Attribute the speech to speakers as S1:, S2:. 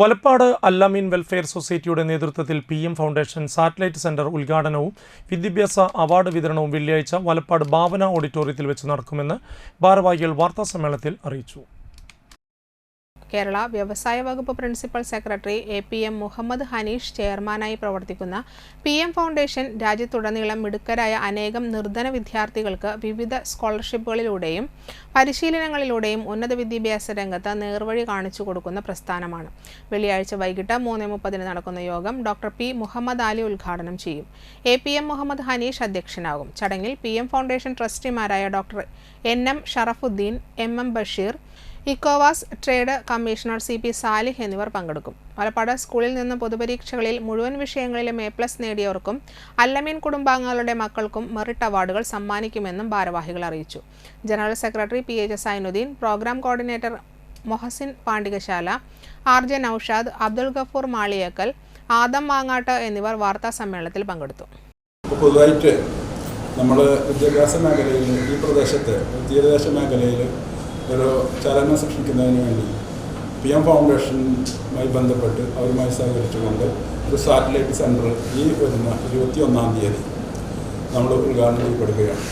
S1: Valappad അല്ലാമീൻ welfare സൊസൈറ്റിയുടെ നേതൃത്വത്തിൽ P M foundation satellite centre ഉദ്ഘാടനവും വിദ്യാഭ്യാസ അവാർഡ് വിതരണവും വെള്ളിയാഴ്ച വലപ്പാട് ഭാവന ഓഡിറ്റോറിയത്തിൽ വെച്ച് നടക്കുമെന്ന് ഭാരവാഹികൾ വാർത്താസമ്മേളനത്തിൽ അറിയിച്ചു.
S2: കേരള വ്യവസായ വകുപ്പ് principal secretary A P M Muhammad Hanish ചെയർമാനായി പ്രവർത്തിക്കുന്ന പി എം ഫൗണ്ടേഷൻ രാജ്യത്തുടനീളം മിടുക്കരായ അനേകം നിർധന വിദ്യാർത്ഥികൾക്ക് വിവിധ സ്കോളർഷിപ്പുകളിലൂടെയും പരിശീലനങ്ങളിലൂടെയും ഉന്നത വിദ്യാഭ്യാസ രംഗത്ത് നേർവഴി കാണിച്ചു കൊടുക്കുന്ന പ്രസ്ഥാനമാണ്. വെള്ളിയാഴ്ച വൈകിട്ട് മൂന്ന് മുപ്പതിന് നടക്കുന്ന യോഗം ഡോക്ടർ പി. മുഹമ്മദ് അലി ഉദ്ഘാടനം ചെയ്യും. A P M Muhammad Hanish അധ്യക്ഷനാകും. ചടങ്ങിൽ P M foundation ട്രസ്റ്റിമാരായ doctor N. M Sharafuddin M. M Basheer ഇക്കോവാസ് trade commissioner C P Salih എന്നിവർ പങ്കെടുക്കും. മലപ്പാട് സ്കൂളിൽ നിന്ന് പൊതുപരീക്ഷകളിൽ മുഴുവൻ വിഷയങ്ങളിലും എ പ്ലസ് നേടിയവർക്കും അല്ലമീൻ കുടുംബാംഗങ്ങളുടെ മക്കൾക്കും മെറിറ്റ് അവാർഡുകൾ സമ്മാനിക്കുമെന്നും ഭാരവാഹികൾ അറിയിച്ചു. General secretary P H Zainuddin programme coordinator Mohsin Pandikasala R J Noushad Abdul Gafoor Maliyekkal Adam Mangattu എന്നിവർ വാർത്താ സമ്മേളനത്തിൽ പങ്കെടുത്തു.
S3: പൊതുവായിട്ട് നമ്മൾ വിദ്യാഭ്യാസ മേഖലയിൽ ഈ പ്രദേശത്ത് വിദ്യാഭ്യാസ മേഖലയിൽ ഒരു ചലനം സൃഷ്ടിക്കുന്നതിന് വേണ്ടി പി എം ഫൗണ്ടേഷനുമായി ബന്ധപ്പെട്ട് അവരുമായി സഹകരിച്ചുകൊണ്ട് ഒരു സാറ്റലൈറ്റ് സെന്റർ ഈ വരുന്ന ഇരുപത്തി ഒന്നാം തീയതി നമ്മൾ ഉദ്ഘാടനം ചെയ്യപ്പെടുകയാണ്.